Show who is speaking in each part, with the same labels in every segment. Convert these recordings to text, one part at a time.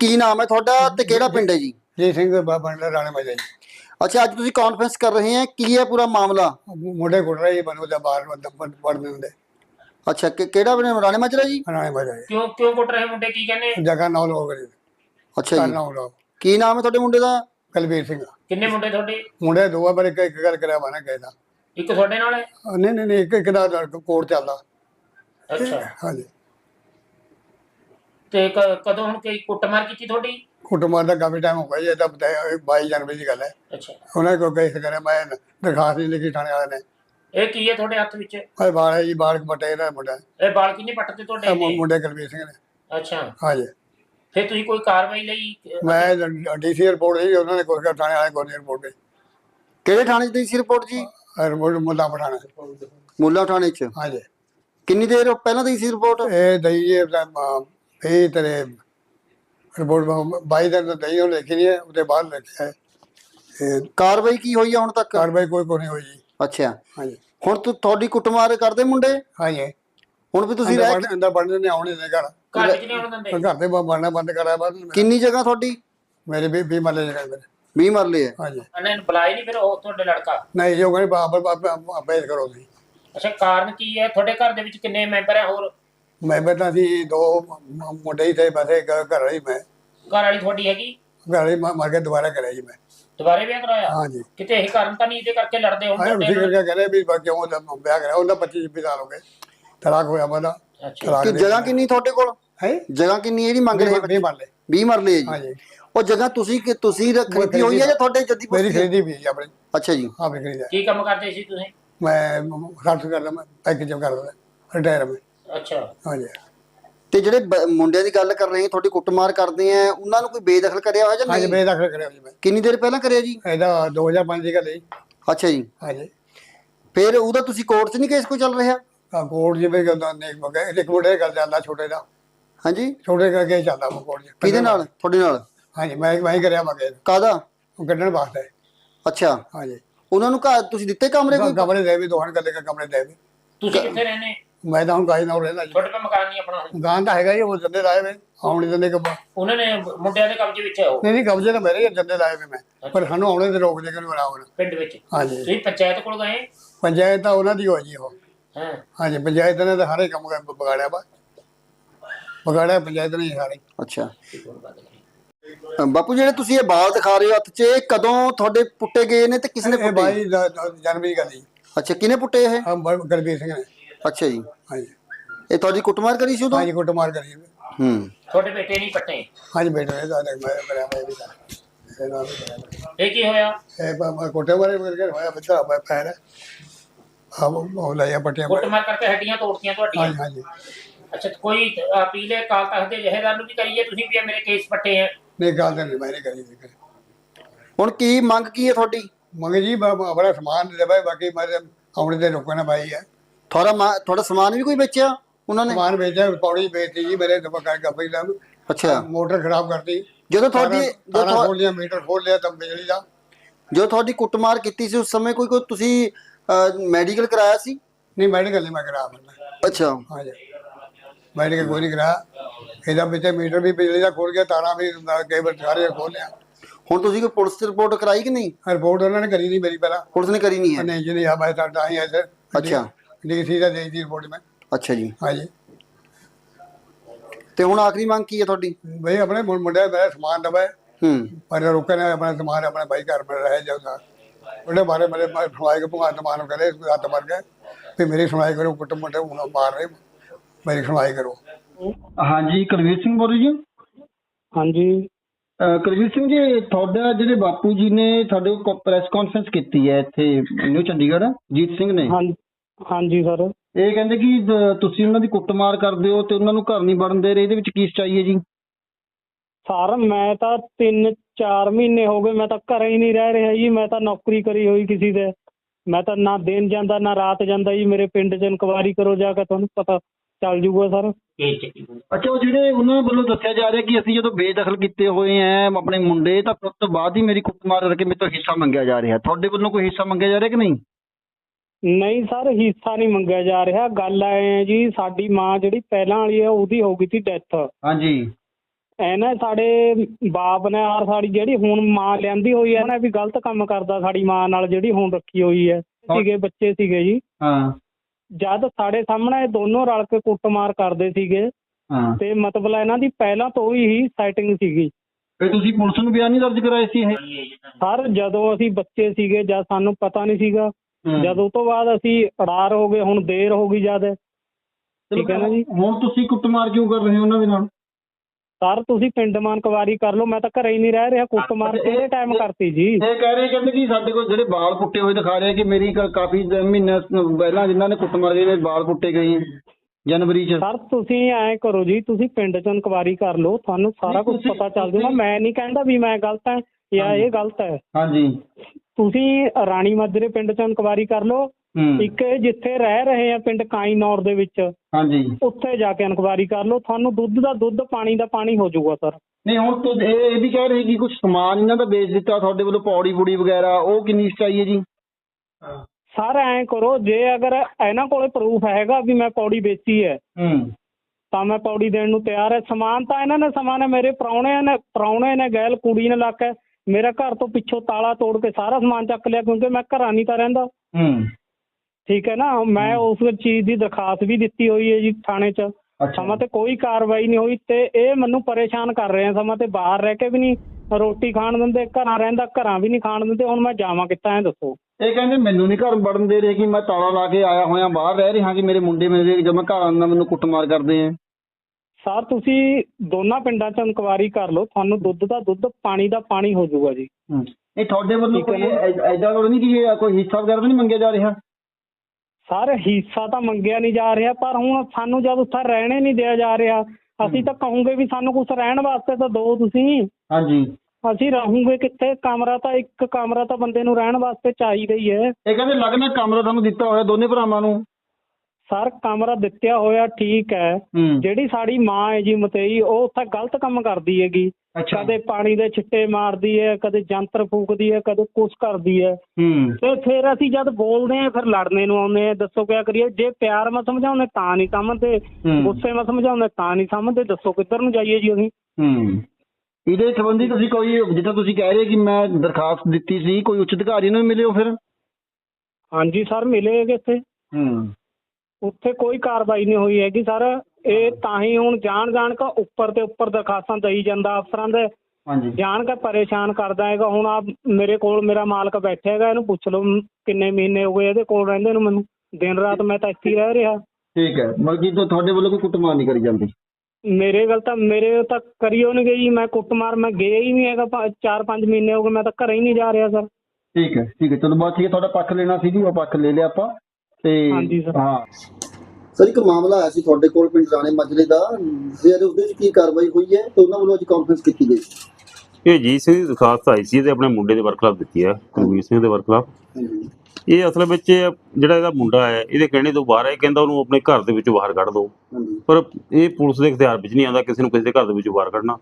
Speaker 1: ਕੀ ਨਾਮ ਹੈ ਤੁਹਾਡਾ ਤੇ ਕਿਹੜਾ ਪਿੰਡ ਹੈ ਜੀ?
Speaker 2: ਜੀ ਸਿੰਘ ਬਾਬਾ ਨੇ ਰਾਣੇ ਮਜਾ ਜੀ।
Speaker 1: ਅੱਛਾ ਅੱਜ ਤੁਸੀਂ ਕਾਨਫਰੰਸ ਕਰ ਰਹੇ ਹੈ। ਕੀ ਹੈ ਪੂਰਾ ਮਾਮਲਾ?
Speaker 2: ਮੁੰਡੇ ਕੁੱਟ ਰਹੇ ਬਨੋ ਦਾ ਬਾਹਰ ਪੜਦੇ ਹੁੰਦੇ।
Speaker 1: ਅੱਛਾ ਕਿ- ਕਿਹੜਾ ਪਿੰਡ ਰਾਣੇ ਮਾਜਰਾ ਜੀ?
Speaker 2: ਰਾਣੇ ਮਜਾ ਜੀ।
Speaker 3: ਕਿਉਂ ਕਿਉਂ ਕੁੱਟ ਰਹੇ ਮੁੰਡੇ ਕੀ ਕਹਿੰਦੇ?
Speaker 2: ਜਗ੍ਹਾ ਨੌ ਲੋਕ ਕਰੀ
Speaker 1: ਅੱਛਾ ਜੀ।
Speaker 2: ਨੌ ਲੋਕ।
Speaker 1: ਕੀ ਨਾਮ ਹੈ ਤੁਹਾਡੇ ਮੁੰਡੇ ਦਾ?
Speaker 2: ਕਲਬੀਰ ਸਿੰਘ।
Speaker 3: ਕਿੰਨੇ ਮੁੰਡੇ ਤੁਹਾਡੇ?
Speaker 2: ਮੁੰਡੇ ਦੋ ਆ ਪਰ ਇੱਕ ਇੱਕ ਗੱਲ ਕਰਿਆ ਬਾਨਾ ਕਹਿਦਾ
Speaker 3: ਇੱਕ ਤੁਹਾਡੇ ਨਾਲ ਹੈ?
Speaker 2: ਨਹੀਂ ਨਹੀਂ ਨਹੀਂ ਇੱਕ ਇੱਕ ਦਾ ਕੋਰਟ ਚੱਲਦਾ।
Speaker 3: ਅੱਛਾ।
Speaker 2: ਹਾਂਜੀ।
Speaker 3: ਤੇ ਕ- ਕਦੋਂ ਹੁਣ ਕੋਈ ਕੁੱਟਮਾਰ ਕੀਤੀ ਤੁਹਾਡੀ
Speaker 2: ਕੁੱਟਮਾਰ ਦਾ ਕਾਫੀ ਟਾਈਮ ਹੋ ਗਿਆ ਜੀ ਇਹ ਤਾਂ ਬਤਾਇਆ 22 ਜਨਵਰੀ ਦੀ ਗੱਲ ਹੈ
Speaker 3: ਅੱਛਾ
Speaker 2: ਉਹਨਾਂ ਕੋ ਕੇਸ ਕਰਿਆ ਮੈਂ ਦਰਖਾਸਤ ਨਹੀਂ ਲਿਖੀ ਥਾਣੇ ਵਾਲੇ ਨੇ
Speaker 3: ਇਹ ਕੀ ਹੈ ਤੁਹਾਡੇ ਹੱਥ ਵਿੱਚ
Speaker 2: ਇਹ ਬਾਲ ਹੈ ਜੀ ਬਾਲ ਬਟੇ ਦਾ ਮੁੰਡਾ
Speaker 3: ਇਹ ਬਾਲ ਕਿੰਨੇ ਪੱਟਦੇ ਤੁਹਾਡੇ
Speaker 2: ਇਹ ਮੁੰ-
Speaker 3: ਨੇ
Speaker 2: ਮੁੰਡੇ ਕਲਬੀਰ ਸਿੰਘ ਨੇ
Speaker 3: ਅੱਛਾ
Speaker 2: ਹਾਂਜੀ
Speaker 3: ਫਿਰ ਤੁਸੀਂ ਕੋਈ ਕਾਰਵਾਈ ਲਈ
Speaker 2: ਮੈਂ ਡੀਸੀ ਰਿਪੋਰਟ ਸੀ ਉਹਨਾਂ ਨੇ ਕੋਈ ਕਰ ਥਾਣੇ ਵਾਲੇ ਕੋਈ ਰਿਪੋਰਟ ਨਹੀਂ
Speaker 1: ਕਿਹੜੇ ਥਾਣੇ 'ਚ ਦੀ ਸੀ ਰਿਪੋਰਟ ਜੀ
Speaker 2: ਰਿਪੋਰਟ ਮੁੱਲਾ ਪਠਾਣਾ
Speaker 1: ਮੁੱਲਾ ਥਾਣੇ 'ਚ
Speaker 2: ਹਾਂਜੀ
Speaker 1: ਕਿੰਨੀ ਦੇਰ ਪਹਿਲਾਂ ਦੀ ਸੀ ਰਿਪੋਰਟ
Speaker 2: ਇਹ ਦਈਏ ਇਹ ਤੇਰੇ ਰਿਪੋਰਟ 22 ਦਿਨ ਤੋਂ ਦਈ ਉਹ ਲਿਖੀ ਨਹੀਂ ਹੈ ਉਹਦੇ ਬਾਅਦ ਲਿਖਿਆ ਹੈ।
Speaker 1: ਕਾਰਵਾਈ ਕੀ ਹੋਈ ਹੈ ਹੁਣ ਤੱਕ?
Speaker 2: ਕਾਰਵਾਈ ਕੋਈ ਕੋਈ ਨਹੀਂ ਹੋਈ ਜੀ।
Speaker 1: ਅੱਛਾ।
Speaker 2: ਹਾਂਜੀ।
Speaker 1: ਹੁਣ ਤੁ- ਤੁਹਾਡੀ ਕੁੱਟਮਾਰ ਕਰਦੇ ਮੁੰਡੇ?
Speaker 2: ਹਾਂਜੀ।
Speaker 1: ਹੁਣ ਵੀ ਤੁਸੀਂ
Speaker 2: ਅੰਦਰ
Speaker 1: ਰਹਿ
Speaker 2: ਪੜ੍ਹਨ- ਅੰਦਰ ਪੜ੍ਹਨ ਨੇ ਆਉਣੇ ਨੇ ਘਰ।
Speaker 3: ਘਰ ਵਿੱਚ ਨਹੀਂ ਆਉਣ ਦਿੰਦੇ
Speaker 2: ਘਰ ਦੇ ਬਣਨਾ ਬੰਦ ਕਰਾਇਆ ਬਾਅਦ।
Speaker 1: ਕਿੰਨੀ ਜਗ੍ਹਾ ਤੁਹਾਡੀ?
Speaker 2: ਮੇਰੇ ਵੀ ਵੀ ਮੱਲੇ ਜਗ੍ਹਾ ਮੇਰੇ।
Speaker 1: 20 ਮਰਲੇ ਹੈ
Speaker 2: ਹਾਂਜੀ।
Speaker 3: ਉਹਨਾਂ ਨੇ ਬੁਲਾਇਆ ਨਹੀਂ ਫਿਰ ਉਹ ਤੁਹਾਡੇ ਲੜਕਾ?
Speaker 2: ਨਹੀਂ ਜੋ ਕਹਿੰਦੇ ਬਾਪ ਆਪੇ ਕਰੋ ਤੁਸੀਂ।
Speaker 3: ਅੱਛਾ ਕਾਰਨ ਕੀ ਹੈ? ਤੁਹਾਡੇ ਘਰ ਦੇ ਵਿੱਚ ਕਿੰਨੇ ਮੈਂਬਰ ਹੈ? ਹੋਰ
Speaker 2: ਮੈਂ ਬੇਟਾ ਸੀ ਦੋ ਮ- ਮੁੰਡੇ ਹੀ ਥੇ ਬਸੇ ਘਰ ਵਾਲੀ ਮੈਂ।
Speaker 3: ਘਰ ਵਾਲੀ ਤੁਹਾਡੀ ਹੈਗੀ?
Speaker 2: ਘਰ ਵਾਲੀ ਮਰ ਕੇ ਦੁਬਾਰਾ ਕਰਿਆ ਜੀ ਮੈਂ।
Speaker 3: ਦੁਬਾਰੇ ਵਿਆਹ ਕਰਾਇਆ?
Speaker 2: ਹਾਂਜੀ।
Speaker 3: ਕਿਤੇ ਇਹ ਕਾਰਨ ਤਾਂ ਨਹੀਂ ਇਹਦੇ ਕਰਕੇ ਲੜਦੇ
Speaker 2: ਆਏ
Speaker 3: ਹੋਣਗੇ
Speaker 2: ਉਸੇ ਕਰਕੇ ਕਹਿੰਦੇ ਵੀ ਬਾ ਕਿਉਂ ਉਹਦਾ ਵਿਆਹ ਕਰਿਆ ਉਹਦਾ 25 26 ਸਾਲ ਹੋ ਗਏ। ਤਲਾਕ ਹੋਇਆ ਬੰਦਾ।
Speaker 3: ਅੱਛਾ।
Speaker 2: ਤਲਾਕ
Speaker 1: ਕਿ
Speaker 2: ਦੇ-
Speaker 1: ਜਗ੍ਹਾ ਕਿੰਨੀ ਤੁਹਾਡੇ ਕੋਲ?
Speaker 2: ਹੈ?
Speaker 1: ਜਗ੍ਹਾ ਕਿੰਨੀ ਹੈ ਜਿਹੜੀ ਮੰਗ ਰਹੇ
Speaker 2: ਨਹੀਂ ਮੰਨ ਲੈ
Speaker 1: 20 ਮਰਲੇ ਹੈ ਜੀ।
Speaker 2: ਹਾਂਜੀ।
Speaker 1: ਉਹ ਜਗ੍ਹਾ ਤੁਸੀਂ ਕਿ ਤੁਸੀਂ ਰ- ਖਰੀਦੀ ਹੋਈ ਹੈ ਜਾਂ ਤੁਹਾਡੇ ਜੱਦੀ
Speaker 2: ਮੇਰੀ
Speaker 1: ਹੈ?
Speaker 2: ਖਰੀਦੀ ਵੀ ਹੈ ਆਪਣੀ।
Speaker 1: ਅੱਛਾ ਜੀ।
Speaker 2: ਆਪਣੀ ਖਰੀਦੀ ਹੈ।
Speaker 3: ਕੀ ਕੰਮ ਕਰਦੇ ਸੀ ਤੁਸੀਂ?
Speaker 2: ਮੈਂ ਖਰਚ ਕਰਦਾ ਮੈਂ ਪੈਕੇਜ ਕਰਦਾ ਰਿਟਾਇਰ ਮੈਂ।
Speaker 3: ਅੱਛਾ।
Speaker 2: ਹਾਂਜੀ।
Speaker 1: ਤੇ ਜਿਹੜੇ ਬ- ਮੁੰਡਿਆਂ ਦੀ ਗੱਲ ਕਰ ਰਹੇ ਹੈ ਤੁਹਾਡੀ ਕੁੱਟਮਾਰ ਕਰਦੇ ਆ ਉਹਨਾਂ ਨੂੰ ਕੋਈ ਬੇਦਖਲ ਕਰਿਆ ਹੋਇਆ ਜਾਂ
Speaker 2: ਹਾਂਜੀ
Speaker 1: ਨਹੀਂ?
Speaker 2: ਬੇਦਖਲ ਕਰਿਆ ਜੀ ਮੈਂ।
Speaker 1: ਕਿੰਨੀ ਦੇਰ ਪਹਿਲਾਂ ਕਰਿਆ ਜੀ?
Speaker 2: ਇਹਦਾ 2005 ਦੀ ਗੱਲ ਹੈ ਜੀ।
Speaker 1: ਅੱਛਾ ਜੀ।
Speaker 2: ਹਾਂਜੀ।
Speaker 1: ਫਿਰ ਉਹਦਾ ਤੁਸੀਂ ਕੋਰਟ 'ਚ ਨਹੀਂ ਕੇਸ ਕੋਈ ਚੱਲ ਰਿਹਾ?
Speaker 2: ਆ ਕੋਰਟ ਜਿਵੇਂ ਕਹਿੰਦਾ ਨਹੀਂ ਮਗਾ ਇੱਕ ਮੁੰਡੇ ਗੱਲ ਚੱਲਦਾ ਛੋਟੇ ਦਾ।
Speaker 1: ਹਾਂਜੀ।
Speaker 2: ਛੋਟੇ ਕਰਕੇ ਚੱਲਦਾ ਮੈਂ ਕੋਰਟ 'ਚ।
Speaker 1: ਕਿਹਦੇ ਨਾਲ? ਤੁਹਾਡੇ ਨਾਲ?
Speaker 2: ਹਾਂਜੀ ਮੈਂ ਮੈਂ ਹੀ ਕਰਿਆ ਮਗੇ
Speaker 1: ਕਾਦਾ
Speaker 2: ਉਹ ਕੱਢਣ ਵਾਸਤੇ।
Speaker 1: ਅੱਛਾ।
Speaker 2: ਹਾਂਜੀ।
Speaker 1: ਉਹਨਾਂ ਨੂੰ ਘਰ ਤੁਸੀਂ ਦਿੱਤੇ ਕਮਰੇ ਕੋਈ?
Speaker 2: ਕਮਰੇ ਦੇ ਵੀ ਦੋਹਣ ਕੱਲੇ ਕਮਰੇ ਦੇ ਵੀ।
Speaker 3: ਤੁਸੀਂ ਕਿੱਥੇ ਰਹਿੰਦੇ?
Speaker 2: ਮੈਂ ਤਾਂ ਹੁਣ ਕਾਈ ਨਾਲ ਰਹਿੰਦਾ ਜੀ।
Speaker 3: ਤੁਹਾਡੇ ਕੋਲ ਮਕਾਨ ਨਹੀਂ ਆਪਣਾ ਹੁਣ।
Speaker 2: ਗਾਂ ਤਾਂ ਹੈਗਾ ਹੀ ਉਹ ਜੰਦੇ ਲਾਏ ਵੇ ਆਉਣੇ ਜੰਦੇ ਕਬ
Speaker 3: ਉਹਨਾਂ ਨੇ ਮੁੰਡਿਆਂ ਦੇ ਕਬਜ਼ੇ ਵਿੱਚ ਹੈ ਉਹ?
Speaker 2: ਨਹੀਂ ਨਹੀਂ ਕਬਜ਼ੇ ਤਾਂ ਮੇਰੇ ਹੀ ਆ, ਜੰਦੇ ਲਾਏ ਵੇ ਮੈਂ। ਪਰ ਸਾਨੂੰ ਆਉਣੇ ਤੇ ਰੋਕ ਦੇ ਕੇ ਬਰਾਬਰ?
Speaker 3: ਪਿੰਡ ਵਿੱਚ?
Speaker 2: ਹਾਂਜੀ।
Speaker 3: ਤੁਸੀਂ ਪੰਚਾਇਤ ਕੋਲ ਗਏ?
Speaker 2: ਪੰਚਾਇਤ ਤਾਂ ਉਹਨਾਂ ਦੀ ਹੋਈ ਜੀ ਉਹ।
Speaker 3: ਹਾਂ।
Speaker 2: ਹਾਂਜੀ ਪੰਚਾਇਤ ਨੇ ਤਾਂ ਸਾਰੇ ਕੰਮ ਕਰ- ਵਿਗਾੜਿਆ ਵਾ ਵਿਗਾੜਿਆ ਪੰਚਾਇਤ ਨੇ ਹੀ ਸਾਰੇ।
Speaker 1: ਅੱਛਾ। ਅ, ਬਾਪੂ ਜਿਹੜੇ ਤੁਸੀਂ ਇਹ ਬਾਲ ਦਿਖਾ ਰਹੇ ਹੋ ਹੱਥ 'ਚ ਇਹ ਕਦੋਂ ਤੁਹਾਡੇ ਪੁੱਟੇ ਗਏ ਨੇ ਤੇ ਕਿਸ ਨੇ
Speaker 2: ਇਹ
Speaker 1: ਪੁੱਟੇ?
Speaker 2: ਬਾਈ ਜ- ਜ- ਜਨਵਰੀ ਗੱਲ ਜੀ
Speaker 1: ਅੱਛਾ ਕਿਹਨੇ ਪੁੱਟੇ ਇਹ?
Speaker 2: ਹਾਂ ਬ- ਗਰਬੀਰ ਸਿੰਘ ਨੇ।
Speaker 1: ਅੱਛਾ ਜੀ।
Speaker 2: ਹਾਂਜੀ
Speaker 1: ਇਹ ਤੁਹਾਡੀ ਕੁੱਟਮਾਰ ਕਰੀ ਸੀ ਉਦੋਂ?
Speaker 2: ਹਾਂਜੀ ਕੁੱਟ ਮਾਰ ਕਰੀ
Speaker 1: ਹੂੰ।
Speaker 3: ਤੁਹਾਡੇ ਬੇਟੇ ਨਹੀਂ ਪੱਟੇ?
Speaker 2: ਹਾਂਜੀ ਬੇਟਾ ਇਹ ਤਾਂ ਮੈਂ ਮੇਰਾ ਮੈਂ ਵੀ ਕਰ ਇਹ ਨਾਲ ਵੀ ਕਰਿਆ।
Speaker 3: ਇਹ ਕੀ ਹੋਇਆ?
Speaker 2: ਇਹ ਪ- ਕੋਟੇ ਵਾਲੇ ਵਰਗੇ ਹੋਇਆ ਬੱਚਾ ਮੈਂ ਪੈਰ ਆ ਉਹ ਲਾਇਆ ਪੱਟਿਆ ਮਾਰ
Speaker 3: ਕੁੱਟਮਾਰ ਕਰਕੇ ਹੱਡੀਆਂ ਤੋੜਤੀਆਂ ਤੁਹਾਡੀਆਂ?
Speaker 2: ਹਾਂਜੀ ਹਾਂਜੀ।
Speaker 3: ਅੱਛਾ ਤੇ ਕੋਈ ਅਪੀਲੇ ਕਾਲ ਤਖਤ ਦੇ ਜਹੇਦਾਰ ਨੂੰ ਵੀ ਕਰੀਏ ਤੁਸੀਂ ਵੀ ਇਹ ਮੇਰੇ ਕੇਸ ਪੱਟੇ ਆ?
Speaker 2: ਨਹੀਂ ਗੱਲ ਤਾਂ ਨਹੀਂ ਮੈਂ ਨਹੀਂ ਕਰੀ ਨਹੀਂ ਕਰੀ।
Speaker 1: ਹੁਣ ਕੀ ਮੰਗ ਕੀ ਹੈ ਤੁਹਾਡੀ?
Speaker 2: ਮੰਗੇ ਜੀ ਬ- ਬ- ਬੜਾ ਸਮਾਨ ਦੇ ਬਾਈ ਬਾਕੀ ਮੈਂ ਆਉਣੇ ਦੇ ਲੋਕਾਂ ਨੇ ਬਾਈ ਹੈ
Speaker 1: ਤੁਹਾਡਾ ਮਾ- ਤੁਹਾਡਾ ਸਮਾਨ ਵੀ ਕੋਈ ਵੇਚਿਆ ਉਹਨਾਂ ਨੇ?
Speaker 2: ਸਮਾਨ ਵੇਚਿਆ ਪੌੜੀ ਵੇਚਤੀ ਜੀ ਮੇਰੇ ਤੋਂ ਕਰ ਗੱਪੀ ਦਾ
Speaker 1: ਅੱਛਾ।
Speaker 2: ਮੋਟਰ ਖਰਾਬ ਕਰਤੀ।
Speaker 1: ਜਦੋਂ ਤੁਹਾਡੀ ਜਦੋਂ
Speaker 2: ਤਾਰਾਂ
Speaker 1: ਤੁਹਾ-
Speaker 2: ਖੋਲ ਲਿਆ ਮੀਟਰ ਖੋਲ ਲਿਆ ਤਾਂ ਬਿਜਲੀ ਦਾ।
Speaker 1: ਜਦੋਂ ਤੁਹਾਡੀ ਕੁੱਟਮਾਰ ਕੀਤੀ ਸੀ ਉਸ ਸਮੇਂ ਕੋਈ ਕੋਈ ਤੁਸੀਂ ਮੈਡੀਕਲ ਕਰਾਇਆ ਸੀ?
Speaker 2: ਨਹੀਂ ਮੈਡੀਕਲ ਨਹੀਂ ਮੈਂ ਕਰਾ ਬੰਦਾ।
Speaker 1: ਅੱਛਾ।
Speaker 2: ਹਾਂਜੀ ਮੈਡੀਕਲ ਕੋਈ ਨਹੀਂ ਕਰਾ ਇਹਦਾ ਵਿੱਚ ਮੀਟਰ ਵੀ ਬਿਜਲੀ ਦਾ ਖੋਲ ਗਿਆ ਤਾਰਾਂ ਵੀ ਕੇਬਲ ਸਾਰੇ ਖੋਲ ਲਿਆ
Speaker 1: ਹੁਣ ਤੁਸੀਂ ਕੋਈ ਪੁਲਿਸ ਰਿਪੋਰਟ ਕਰਾਈ ਕਿ ਨਹੀਂ?
Speaker 2: ਰਿਪੋਰਟ ਉਹਨਾਂ ਨੇ ਕਰੀ ਨਹੀਂ ਮੇਰੀ ਪਹਿਲਾਂ।
Speaker 1: ਪੁਲਿਸ ਨੇ ਕਰੀ ਨਹੀਂ ਹੈ।
Speaker 2: ਨਹੀਂ ਜੀ ਨਹੀਂ ਆ ਤਾਂ ਤਾਂ ਹੀ ਐਸੇ
Speaker 1: ਅੱਛਾ।
Speaker 2: ਡੀਸੀ ਦਾ ਦੇਈ ਦੀ ਰਿਪੋਰਟ ਮੈਂ।
Speaker 1: ਅੱਛਾ ਜੀ।
Speaker 2: ਹਾਂਜੀ।
Speaker 1: ਤੇ ਹੁਣ ਆਖਰੀ ਮੰਗ ਕੀ ਹੈ ਤੁਹਾਡੀ?
Speaker 2: ਬਈ ਆਪਣੇ ਮੁੰਡੇ ਦਾ ਸਮਾਨ ਦਵੇ।
Speaker 1: ਹੂੰ।
Speaker 2: ਪਰ ਰੋਕੇ ਨੇ ਆਪਣਾ ਸਮਾਨ ਆਪਣੇ ਭਾਈ ਘਰ ਮੇ ਰਹਿ ਜਾਂਦਾ। ਉਹਦੇ ਬਾਰੇ ਮੇਰੇ ਭਾਈ ਫਲਾਈ ਕੇ ਭਗਵਾਨ ਮਾਨ ਕਰੇ ਹੱਥ ਮਰ ਗਏ ਤੇ ਮੇਰੀ ਸੁਣਾਈ ਕਰੋ ਕੁੱਟ ਮੁੰਡੇ ਹੁਣ ਮਾਰ ਰਹੇ ਮੇਰੀ ਸੁਣਾਈ ਕਰੋ।
Speaker 4: ਹਾਂਜੀ ਕੁਲਵੀਰ ਸਿੰਘ ਬੋਲ ਜੀ।
Speaker 5: ਹਾਂਜੀ।
Speaker 4: ਅਹ ਕੁਲਵੀਰ ਸਿੰਘ ਜੀ ਤੁਹਾਡਾ ਜਿਹੜੇ ਬਾਪੂ ਜੀ ਨੇ ਤੁਹਾਡੇ ਕੋਲ ਪ੍ਰੈਸ ਕਾਨਫਰੰਸ ਕੀਤੀ ਹੈ ਇੱਥੇ ਨਿਊ ਚੰਡੀਗੜ੍ਹ ਜੀਤ ਸਿੰਘ ਨੇ।
Speaker 5: ਹਾਂਜੀ। ਹਾਂਜੀ ਸਰ
Speaker 4: ਇਹ ਕਹਿੰਦੇ ਕਿ ਦ- ਤੁਸੀਂ ਉਹਨਾਂ ਦੀ ਕੁੱਟਮਾਰ ਕਰਦੇ ਹੋ ਤੇ ਉਹਨਾਂ ਨੂੰ ਘਰ ਨਹੀਂ ਵੜਨ ਦੇ ਰਹੇ ਇਹਦੇ ਵਿੱਚ ਕੀ ਸੱਚਾਈ ਹੈ ਜੀ?
Speaker 5: ਸਰ ਮੈਂ ਤਾਂ 3-4 ਮਹੀਨੇ ਹੋ ਗਏ ਮੈਂ ਤਾਂ ਘਰੇ ਹੀ ਨਹੀਂ ਰਹਿ ਰਿਹਾ ਜੀ ਮੈਂ ਤਾਂ ਨੌਕਰੀ ਕਰੀ ਹੋਈ ਕਿਸੇ ਦੇ। ਮੈਂ ਤਾਂ ਨਾ ਦਿਨ ਜਾਂਦਾ ਨਾ ਰਾਤ ਜਾਂਦਾ ਜੀ ਮੇਰੇ ਪਿੰਡ 'ਚ ਇਨਕੁਆਇਰੀ ਕਰੋ ਜਾ ਕੇ ਤੁਹਾਨੂੰ ਪਤਾ ਚੱਲ ਜੂਗਾ ਸਰ।
Speaker 4: ਅੱਛਾ ਉਹ ਜਿਹੜੇ ਉਹਨਾਂ ਵੱਲੋਂ ਦੱਸਿਆ ਜਾ ਰਿਹਾ ਕਿ ਅਸੀਂ ਜਦੋਂ ਬੇਦਖਲ ਕੀਤੇ ਹੋਏ ਆ ਆਪਣੇ ਮੁੰਡੇ ਤਾਂ ਉਸ ਤੋਂ ਬਾਅਦ ਹੀ ਮੇਰੀ ਕੁੱਟਮਾਰ ਕਰਕੇ ਮੇਰੇ ਤੋਂ ਹਿੱਸਾ ਮੰਗਿਆ ਜਾ ਰਿਹਾ। ਤੁਹਾਡੇ ਵੱਲੋਂ ਕੋਈ ਹਿੱਸਾ ਮੰਗਿਆ ਜਾ ਰਿਹਾ ਕਿ ਨਹੀਂ?
Speaker 5: ਨਹੀਂ ਸਰ ਹਿੱਸਾ ਨਹੀਂ ਮੰਗਿਆ ਜਾ ਰਿਹਾ। ਗੱਲ ਐ ਹੈ ਜੀ ਸਾਡੀ ਮਾਂ ਜਿਹੜੀ ਪਹਿਲਾਂ ਵਾਲੀ ਹੈ ਉਹਦੀ ਹੋ ਗਈ ਸੀ ਡੈਥ।
Speaker 4: ਹਾਂਜੀ।
Speaker 5: ਇਹਨੇ ਸਾਡੇ ਬਾਪ ਨੇ ਔਰ ਸਾਡੀ ਜਿਹੜੀ ਹੁਣ ਮਾਂ ਲਿਆਂਦੀ ਹੋਈ ਹੈ ਨਾ ਵੀ ਗਲਤ ਕੰਮ ਕਰਦਾ ਸਾਡੀ ਮਾਂ ਨਾਲ ਜਿਹੜੀ ਹੁਣ ਰੱਖੀ ਹੋਈ ਹੈ। ਸੀਗੇ ਬੱਚੇ ਸੀਗੇ ਜੀ।
Speaker 4: ਹਾਂ।
Speaker 5: ਜਦ ਸਾਡੇ ਸਾਹਮਣੇ ਇਹ ਦੋਨੋਂ ਰਲ ਕੇ ਕੁੱਟਮਾਰ ਕਰਦੇ ਸੀਗੇ
Speaker 4: ਹਾਂ।
Speaker 5: ਤੇ ਮਤਲਬ ਇਹਨਾਂ ਦੀ ਪਹਿਲਾਂ ਤੋਂ ਹੀ ਸੈਟਿੰਗ ਸੀਗੀ।
Speaker 4: ਫਿਰ ਤੁਸੀਂ ਪੁਲਿਸ ਨੂੰ ਬਿਆਨ ਨਹੀਂ ਦਰਜ ਕਰਾਇਆ ਸੀ ਇਹ?
Speaker 5: ਸਰ ਜਦੋਂ ਅਸੀਂ ਬੱਚੇ ਸੀਗੇ ਜਦ ਸਾਨੂੰ ਪਤਾ ਨਹੀਂ ਸੀਗਾ। ਜਦ ਉਹ ਤੋਂ ਬਾਅਦ ਅਸੀਂ ਅੜਾਰ ਹੋ ਗਏ ਹੁਣ ਦੇਰ ਹੋ ਗਈ ਜਦ ਠੀਕ ਹੈ ਨਾ ਜੀ?
Speaker 4: ਹੁਣ ਤੁਸੀਂ ਕੁੱਟਮਾਰ ਕਿਉਂ ਕਰ ਰਹੇ ਹੋ ਉਹਨਾਂ ਦੇ ਨਾਲ?
Speaker 5: ਸਰ ਤੁਸੀਂ ਪਿੰਡ ਮਾਨ ਕੁਵਾਰੀ ਕਰ ਲਓ ਮੈਂ ਤਾਂ ਘਰੇ ਹੀ ਨਹੀਂ ਰਹਿ ਰਿਹਾ ਕੁੱਟਮਾਰ ਕਿਹੜੇ ਟਾਈਮ ਕਰਤੀ ਜੀ।
Speaker 4: ਇਹ ਕਹਿ ਰਹੇ ਕਹਿੰਦੇ ਕਿ ਸਾਡੇ ਕੋਲ ਜਿਹੜੇ ਵਾਲ ਪੁੱਟੇ ਹੋਏ ਦਿਖਾ ਰਹੇ ਕਿ ਮੇਰੀ ਕ- ਕਾਫੀ ਮਹੀਨੇ ਪਹਿਲਾਂ ਜਿਨ੍ਹਾਂ ਨੇ ਕੁੱਟਮਾਰ ਦੇ ਮੇਰੇ ਵਾਲ ਪੁੱਟੇ ਗਏ ਹੈ ਜਨਵਰੀ ਚ।
Speaker 5: ਸਰ ਤੁਸੀਂ ਐਂ ਕਰੋ ਜੀ ਤੁਸੀਂ ਪਿੰਡ ਚ ਇਨਕੁਆਰੀ ਕਰ ਲਓ ਤੁਹਾਨੂੰ ਸਾਰਾ ਕੁਝ
Speaker 4: ਤੁਸੀਂ-
Speaker 5: ਪਤਾ ਚੱਲ ਜਾਊਗਾ। ਮੈਂ ਨਹੀਂ ਕਹਿੰਦਾ ਵੀ ਮੈਂ ਗਲਤ ਹਾਂ ਜਾਂ ਇਹ ਗਲਤ ਹੈ।
Speaker 4: ਹਾਂਜੀ।
Speaker 5: ਤੁਸੀਂ ਰਾਣੀ ਮਾਜਰੇ ਪਿੰਡ ਚ ਇਨਕੁਆਰੀ ਕਰ ਲਓ। ਇੱਕ ਇਹ ਜਿੱਥੇ ਰਹਿ ਰਹੇ ਆ ਪਿੰਡ ਕਾਈਨੌਰ ਦੇ ਵਿੱਚ
Speaker 4: ਹਾਂਜੀ।
Speaker 5: ਉੱਥੇ ਜਾ ਕੇ ਇਨਕੁਆਰੀ ਕਰ ਲਓ। ਤੁਹਾਨੂੰ ਦੁੱਧ ਦਾ ਦੁੱਧ ਪਾਣੀ ਦਾ ਪਾਣੀ ਹੋ ਜਾਊਗਾ ਸਰ।
Speaker 4: ਨਹੀਂ ਹੁਣ ਤੂੰ ਇਹ ਇਹ ਵੀ ਕਹਿ ਰਹੇ ਕਿ ਕੁਝ ਸਮਾਨ ਇਹਨਾਂ ਦਾ ਵੇਚ ਦਿੱਤਾ ਤੁਹਾਡੇ ਵੱਲੋਂ ਪੌੜੀ ਪੂੜੀ ਵਗੈਰਾ ਉਹ ਕਿੰਨੀ ਹੈ ਜੀ?
Speaker 5: ਸਰ ਐਂ ਕਰੋ ਜੇ ਅਗਰ ਇਹਨਾਂ ਕੋਲੇ ਪ੍ਰੂਫ ਹੈਗਾ ਵੀ ਮੈਂ ਪੌੜੀ ਵੇਚੀ ਹੈ
Speaker 4: ਹੂੰ।
Speaker 5: ਤਾਂ ਮੈਂ ਪੌੜੀ ਦੇਣ ਨੂੰ ਤਿਆਰ ਹੈ। ਸਮਾਨ ਤਾਂ ਇਹਨਾਂ ਨੇ ਸਮਾਨ ਹੈ ਮੇਰੇ ਪ੍ਰਾਹੁਣਿਆਂ ਨੇ ਪ੍ਰਾਹੁਣੇ ਨੇ ਗੈਲ ਕੁੜੀ ਨੇ ਲੱਕ ਹੈ ਮੇਰਾ ਘਰ ਤੋਂ ਪਿੱਛੋਂ ਤਾਲਾ ਤੋੜ ਕੇ ਸਾਰਾ ਸਮਾਨ ਚੱਕ ਲਿਆ ਕਿਉਂਕਿ ਮੈਂ ਘਰਾਂ ਨਹੀਂ ਤਾਂ ਰਹਿੰਦਾ।
Speaker 4: ਹੂੰ।
Speaker 5: ਠੀਕ ਹੈ ਨਾ ਮੈਂ ਉਸ ਚੀਜ਼ ਦੀ ਦਰਖਾਸਤ ਵੀ ਦਿੱਤੀ ਹੋਈ ਹੈ ਜੀ ਥਾਣੇ 'ਚ। ਸਮਾਂ ਤੇ ਕੋਈ ਕਾਰਵਾਈ ਨਹੀਂ ਹੋਈ ਤੇ ਇਹ ਮੈਨੂੰ ਪਰੇਸ਼ਾਨ ਕਰ ਰਹੇ ਆ। ਸਮਾਂ ਤੇ ਬਾਹਰ ਰਹਿ ਕੇ ਵੀ ਨਹੀਂ ਰੋਟੀ ਖਾਣ ਦਿੰਦੇ ਘਰਾਂ ਰਹਿੰਦਾ ਘਰਾਂ ਵੀ ਨਹੀਂ ਖਾਣ ਦਿੰਦੇ। ਹੁਣ ਮੈਂ ਜਾਵਾਂ ਕਿੱਦਾਂ ਇਹ ਦੱਸੋ?
Speaker 4: ਇਹ ਕਹਿੰਦੇ ਮੈਨੂੰ ਨਹੀਂ ਘਰ ਵੜਨ ਦੇ ਰਹੇ ਕਿ ਮੈਂ ਤਾਲਾ ਲਾ ਕੇ ਆਇਆ ਹੋਇਆ ਬਾਹਰ ਰਹਿ ਰਿਹਾ ਕਿ ਮੇਰੇ ਮੁੰਡੇ ਮੇਰੇ ਜਦ ਮੈਂ ਘਰ ਆਉਂਦਾ ਮੈਨੂੰ ਕੁੱਟਮਾਰ ਕਰਦੇ ਆ।
Speaker 5: ਸਰ ਤੁਸੀਂ ਦੋਨਾਂ ਪਿੰਡਾਂ 'ਚ ਇਨਕੁਆਰੀ ਕਰ ਲਓ ਤੁਹਾਨੂੰ ਦੁੱਧ ਦਾ ਦੁੱਧ ਪਾਣੀ ਦਾ ਪਾਣੀ ਹੋ ਜਾਊਗਾ ਜੀ।
Speaker 4: ਇਹ ਤੁਹਾਡੇ ਵੱਲੋਂ ਕੋਈ
Speaker 5: ਨਾ?
Speaker 4: ਐ- ਐਦਾਂ ਕਰੋ ਨਹੀਂ ਕਿ ਇਹ ਕੋਈ ਹਿੱਸਾ ਵਗੈਰਾ ਤਾਂ ਨਹੀਂ ਮੰਗਿਆ ਜਾ ਰਿਹਾ?
Speaker 5: ਸਰ ਹਿੱਸਾ ਤਾਂ ਮੰਗਿਆ ਨਹੀਂ ਜਾ ਰਿਹਾ ਪਰ ਹੁਣ ਸਾਨੂੰ ਜਦ ਉੱਥੇ ਰਹਿਣੇ ਨਹੀਂ ਦਿਆ ਜਾ ਰਿਹਾ ਅਸੀਂ ਤਾਂ ਕਹੂੰਗੇ ਵੀ ਸਾਨੂੰ ਕੁਝ ਰਹਿਣ ਵਾਸਤੇ ਤਾਂ ਦਿਓ ਤੁਸੀਂ।
Speaker 4: ਹਾਂਜੀ।
Speaker 5: ਅਸੀਂ ਰਹੂਗੇ ਕਿੱਥੇ? ਕਮਰਾ ਤਾਂ ਇੱਕ ਕਮਰਾ ਤਾਂ ਬੰਦੇ ਨੂੰ ਰਹਿਣ ਵਾਸਤੇ ਚਾਹੀਦਾ ਹੀ ਹੈ।
Speaker 4: ਇਹ ਕਹਿੰਦੇ ਲੱਗਣਾ ਕਮਰਾ ਤੁਹਾਨੂੰ ਦਿੱਤਾ ਹੋਇਆ ਦੋਨੇ ਭਰਾਵਾਂ ਨੂੰ।
Speaker 5: ਸਰ ਕਮਰਾ ਦਿੱਤਿਆ ਹੋਇਆ ਠੀਕ ਹੈ।
Speaker 4: ਹੂੰ।
Speaker 5: ਜਿਹੜੀ ਸਾਡੀ ਮਾਂ ਹੈ ਜੀ ਮਤਈ ਉਹ ਉੱਥੇ ਗਲਤ ਕੰਮ ਕਰਦੀ ਹੈਗੀ।
Speaker 4: ਅੱਛਾ।
Speaker 5: ਕਦੇ ਪਾਣੀ ਦੇ ਛਿੱਟੇ ਮਾਰਦੀ ਹੈ ਕਦੇ ਜੰਤਰ ਫੂਕਦੀ ਹੈ ਕਦੇ ਕੁਛ ਕਰਦੀ ਹੈ।
Speaker 4: ਹੂੰ।
Speaker 5: ਤੇ ਫਿਰ ਅਸੀਂ ਜਦ ਬੋਲਦੇ ਆ ਫਿਰ ਲੜਨੇ ਨੂੰ ਆਉਂਦੇ ਆ ਦੱਸੋ ਕਿਆ ਕਰੀਏ ਜੇ ਪਿਆਰ ਨਾਲ ਸਮਝਾਉਂਦੇ ਤਾਂ ਨਹੀਂ ਸਮਝਦੇ।
Speaker 4: ਹੂੰ।
Speaker 5: ਗੁੱਸੇ ਨਾਲ ਸਮਝਾਉਂਦੇ ਤਾਂ ਨਹੀਂ ਸਮਝਦੇ। ਦੱਸੋ ਕਿੱਧਰ ਨੂੰ ਜਾਈਏ ਜੀ ਅਸੀਂ?
Speaker 4: ਹੂੰ। ਇਹਦੇ ਸੰਬੰਧੀ ਤੁਸੀਂ ਕੋਈ ਜਿੱਦਾਂ ਤੁਸੀਂ ਕਹਿ ਰਹੇ ਕਿ ਮੈਂ ਦਰਖਾਸਤ ਦਿੱਤੀ ਸੀ ਕੋਈ ਉੱਚ ਅਧਿਕਾਰੀ ਨੂੰ ਮਿਲਿਓ ਫਿਰ?
Speaker 5: ਹਾਂਜੀ ਸਰ ਮਿਲੇ ਹੈਗੇ ਇੱਥੇ।
Speaker 4: ਹੂੰ।
Speaker 5: ਉੱਥੇ ਕੋਈ ਕਾਰਵਾਈ ਨਹੀਂ ਹੋਈ ਹੈਗੀ ਸਰ। ਇਹ ਤਾਂ ਹੀ ਹੁਣ ਜਾਣ ਜਾਣ ਕੇ ਉੱਪਰ ਤੇ ਉੱਪਰ ਦਰਖਾਸਤਾਂ ਦਈ ਜਾਂਦਾ ਅਫਸਰਾਂ ਦੇ।
Speaker 4: ਹਾਂਜੀ।
Speaker 5: ਜਾਣ ਕੇ ਪਰੇਸ਼ਾਨ ਕਰਦਾ ਹੈਗਾ। ਹੁਣ ਆ ਮੇਰੇ ਕੋਲ ਮੇਰਾ ਮਾਲਕ ਬੈਠਾ ਹੈਗਾ ਇਹਨੂੰ ਪੁੱਛ ਲਓ ਕਿੰਨੇ ਮਹੀਨੇ ਹੋ ਗਏ ਇਹਦੇ ਕੋਲ ਰਹਿੰਦੇ ਨੂੰ ਮੈਨੂੰ। ਦਿਨ ਰਾਤ ਮੈਂ ਤਾਂ ਇੱਥੇ ਹੀ ਰਹਿ ਰਿਹਾ।
Speaker 4: ਠੀਕ ਹੈ। ਮਤਲਬ ਕਿ ਤੁਹਾ- ਤੁਹਾਡੇ ਵੱਲੋਂ ਕੋਈ ਕੁੱਟਮਾਰ ਨਹੀਂ ਕਰੀ ਜਾਂਦੀ?
Speaker 5: ਮੇਰੇ ਗੱਲ ਤਾਂ ਮੇਰੇ ਤਾਂ ਕਰੀਓ ਨਹੀਂ ਗਈ ਮੈਂ ਕੁੱਟਮਾਰ ਮੈਂ ਗਿਆ ਹੀ ਨਹੀਂ ਹੈਗਾ। 4-5 ਮਹੀਨੇ ਹੋ ਗਏ ਮੈਂ ਤਾਂ ਘਰੇ ਹੀ ਨਹੀਂ ਜਾ ਰਿਹਾ ਸਰ।
Speaker 4: ਠੀਕ ਹੈ ਠੀਕ ਹੈ। ਚਲੋ ਬਾਤ ਠੀਕ ਹੈ। ਤੁਹਾਡਾ ਪੱਖ ਲੈਣਾ ਸੀ ਜੀ ਉਹ ਪੱਖ ਲੈ ਲਿਆ ਆਪਾਂ। ਤੇ
Speaker 5: ਹਾਂਜੀ ਸਰ।
Speaker 4: ਹਾਂ।
Speaker 1: ਸਰ ਇੱਕ ਮਾਮਲਾ ਆਇਆ ਸੀ ਤੁਹਾਡੇ ਕੋਲ ਪਿੰਡ ਰਾਣੇ ਮਾਜਰੇ ਦਾ ਫਿਰ ਉਹਦੇ ਵਿੱਚ ਕੀ ਕਾਰਵਾਈ ਹੋਈ ਹੈ ਤੇ ਉਹਨਾਂ ਵੱਲੋਂ ਅੱਜ ਕਾਨਫਰੰਸ ਕੀਤੀ ਗਈ।
Speaker 6: ਇਹ ਜੀ ਸਿੰਘ ਦੀ ਦਰਖਾਸਤ ਆਈ ਸੀ ਤੇ ਆਪਣੇ ਮੁੰਡੇ ਦੇ ਵਰਖਲਾਫ ਦਿੱਤੀ ਹੈ ਕੁਲਵੀਰ ਸਿੰਘ ਦੇ ਵਰਖਲਾਫ
Speaker 1: ਹਾਂਜੀ।
Speaker 6: ਇਹ ਅਸਲ ਵਿੱਚ ਜਿਹੜਾ ਇਹਦਾ ਮੁੰਡਾ ਹੈ ਇਹਦੇ ਕਹਿਣੇ ਤੋਂ ਬਾਹਰ ਹੈ ਇਹ ਕਹਿੰਦਾ ਉਹਨੂੰ ਆਪਣੇ ਘਰ ਦੇ ਵਿੱਚੋਂ ਬਾਹਰ ਕੱਢ ਦਿਓ।
Speaker 1: ਹਾਂਜੀ।
Speaker 6: ਪਰ ਇਹ ਪੁਲਿਸ ਦੇ ਇਖਤਿਆਰ ਵਿੱਚ ਨਹੀਂ ਆਉਂਦਾ ਕਿਸੇ ਨੂੰ ਕਿਸੇ ਦੇ ਘਰ ਦੇ ਵਿੱਚੋਂ ਬਾਹਰ ਕੱਢਣਾ।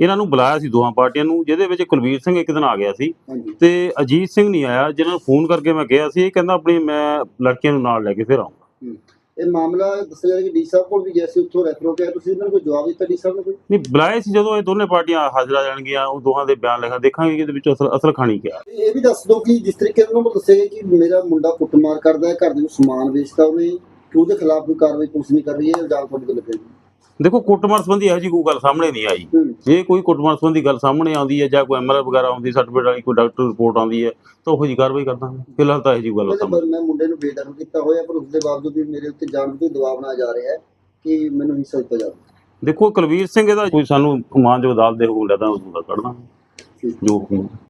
Speaker 6: ਇਹਨਾਂ ਨੂੰ ਬੁਲਾਇਆ ਸੀ ਦੋਹਾਂ ਪਾਰਟੀਆਂ ਨੂੰ ਜਿਹਦੇ ਵਿੱਚ ਕੁਲਵੀਰ ਸਿੰਘ ਇੱਕ ਦਿਨ ਆ ਗਿਆ ਸੀ ਤੇ ਅਜੀਤ ਸਿੰਘ ਨਹੀਂ ਆਇਆ ਜਿਹਨਾਂ ਨੂੰ ਫੋਨ ਕਰਕੇ ਮੈਂ ਕਿਹਾ ਸੀ ਇਹ ਕਹਿੰਦਾ ਆਪਣੀ ਮੈਂ ਲੜਕੀਆਂ ਨੂੰ ਨਾਲ ਲੈ ਕੇ ਫਿਰ ਆਉਂਗਾ।
Speaker 1: ਇਹ ਮਾਮਲਾ ਦੱਸਿਆ ਜਾ ਰਿਹਾ ਕਿ ਡੀ ਸਾਹਿਬ ਕੋਲ ਵੀ ਗਿਆ ਸੀ ਉੱਥੋਂ ਰੈਫਰ ਹੋ ਗਿਆ ਤੁਸੀਂ ਇਹਨਾਂ ਨੂੰ ਕੋਈ ਜਵਾਬ ਦਿੱਤਾ ਡੀ ਸਾਹਿਬ ਨੇ ਕੋਈ?
Speaker 6: ਨਹੀਂ ਬੁਲਾਏ ਸੀ ਜਦੋਂ ਇਹ ਦੋਨੇ ਪਾਰਟੀਆਂ ਹਾਜ਼ਰ ਆ ਜਾਣਗੀਆਂ ਉਹ ਦੋਹਾਂ ਦੇ ਬਿਆਨ ਲਿਖਾ ਦੇਖਾਂਗੇ ਕਿ ਇਹਦੇ ਵਿੱਚ ਅਸਲ ਅਸਲ ਖਾਣੀ ਕਿਆ
Speaker 1: ਇਹ ਵੀ ਦੱਸ ਦਿਓ ਕਿ ਜਿਸ ਤਰੀਕੇ ਨਾਲ ਉਹਨੂੰ ਗਿਆ ਕਿ ਮੇਰਾ ਮੁੰਡਾ ਕੁੱਟਮਾਰ ਕਰਦਾ ਹੈ ਘਰ ਦੇ ਵਿੱਚ ਸਮਾਨ ਵੇਚਦਾ ਉਹਨੇ ਕਿ ਉਹਦੇ ਖਿਲਾਫ ਕੋਈ ਕਾਰਵਾਈ ਪੁਲਿਸ ਨਹੀਂ ਕਰ ਰਹੀ ਹੈ ਇਲਜ਼ਾਮ ਤੁਹਾਡੇ ਤੇ ਲੱਗੇ
Speaker 6: ਦੇਖੋ ਕੁੱਟਮਾਰ ਸੰਬੰਧੀ ਇਹੋ ਜਿਹੀ ਕੋਈ ਗੱਲ ਸਾਹਮਣੇ ਨਹੀਂ ਆਈ। ਜੇ ਕੋਈ ਕੁੱਟਮਾਰ ਸੰਬੰਧੀ ਗੱਲ ਸਾਹਮਣੇ ਆਉਂਦੀ ਹੈ ਜਾਂ ਕੋਈ ਐਮਐਲਆਰ ਵਗੈਰਾ ਆਉਂਦੀ ਸਰਟੀਫਿਕੇਟ ਵਾਲੀ ਕੋਈ ਡਾਕਟਰ ਰਿਪੋਰਟ ਆਉਂਦੀ ਹੈ ਤਾਂ ਉਹੋ ਜਿਹੀ ਕਾਰਵਾਈ ਕਰਦਾ ਫਿਲਹਾਲ ਤਾਂ ਇਹੋ ਜਿਹੀ ਗੱਲ ਸਾਹਮਣੇ
Speaker 1: ਮੈਂ ਮੁੰਡੇ ਨੂੰ ਬੇਦਖਲ ਕੀਤਾ ਹੋਇਆ ਪਰ ਉਸ ਦੇ ਬਾਵਜੂਦ ਵੀ ਮੇਰੇ ਉੱਤੇ ਜਾਣ ਕੇ ਦਬਾਅ ਬਣਾਇਆ ਜਾ ਰਿਹਾ ਹੈ ਕਿ ਮੈਨੂੰ ਹਿੱਸਾ ਦਿੱਤਾ ਜਾਵੇ।
Speaker 6: ਦੇਖੋ ਕੁਲਵੀਰ ਸਿੰਘ ਇਹਦਾ ਕੋਈ ਸਾਨੂੰ ਮਾਨਯੋਗ ਅਦਾਲਤ ਦੇ ਹੁਕਮ ਲੈਦਾ ਉਸ ਦਾ ਕੱਢਣਾ ਜੋ ਹੁਕਮ